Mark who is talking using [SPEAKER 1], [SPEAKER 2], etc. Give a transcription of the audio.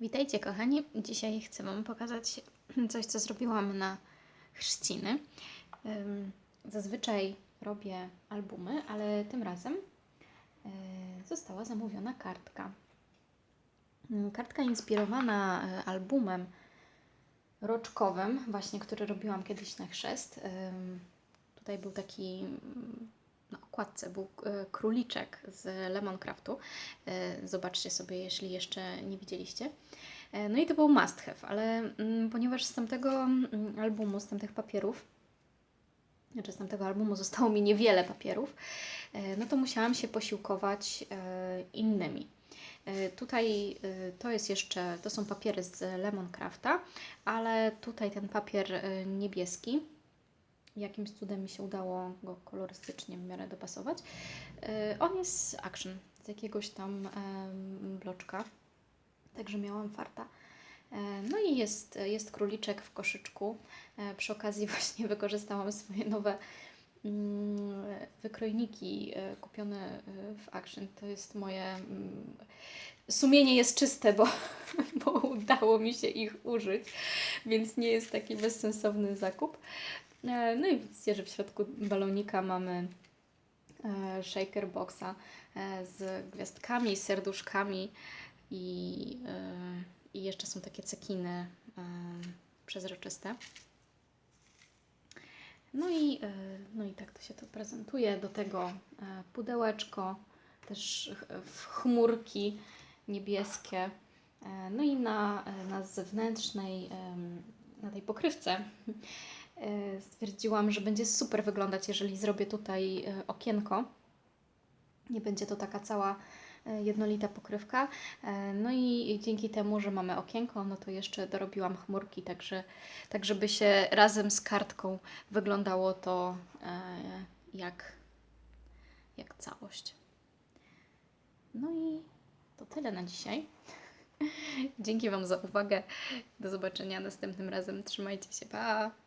[SPEAKER 1] Witajcie kochani. Dzisiaj chcę Wam pokazać coś, co zrobiłam na chrzciny. Zazwyczaj robię albumy, ale tym razem e, została zamówiona kartka. Ym, Kartka inspirowana e, albumem roczkowym, właśnie który robiłam kiedyś na chrzest. Tutaj był taki mm, na okładce był e, króliczek z Lemoncraftu. E, Zobaczcie sobie, jeśli jeszcze nie widzieliście. E, No i to był must have, ale mm, ponieważ z tamtego mm, albumu, z tamtych papierów, znaczy z tamtego albumu zostało mi niewiele papierów, no to musiałam się posiłkować innymi. Tutaj to jest jeszcze, to są papiery z Lemoncrafta, ale tutaj ten papier niebieski, jakimś cudem mi się udało go kolorystycznie w miarę dopasować. E, On jest z Action, z jakiegoś tam bloczka, także miałam farta. E, No i jest, jest króliczek w koszyczku. E, Przy okazji właśnie wykorzystałam swoje nowe mm, wykrojniki e, kupione w Action. To jest moje... mm, Sumienie jest czyste, bo, bo udało mi się ich użyć, więc nie jest taki bezsensowny zakup. E, No i widzicie, że w środku balonika mamy e, shaker boxa e, z gwiazdkami, serduszkami i, i jeszcze są takie cekiny przezroczyste. No i, no i tak to się to prezentuje. Do tego pudełeczko, też chmurki niebieskie. No i na, na zewnętrznej, na tej pokrywce stwierdziłam, że będzie super wyglądać, jeżeli zrobię tutaj e, okienko. Nie będzie to taka cała e, jednolita pokrywka. E, No i dzięki temu, że mamy okienko, no to jeszcze dorobiłam chmurki, także, tak żeby się razem z kartką wyglądało to e, jak, jak całość. No i to tyle na dzisiaj. Dzięki Wam za uwagę. Do zobaczenia następnym razem. Trzymajcie się. Pa!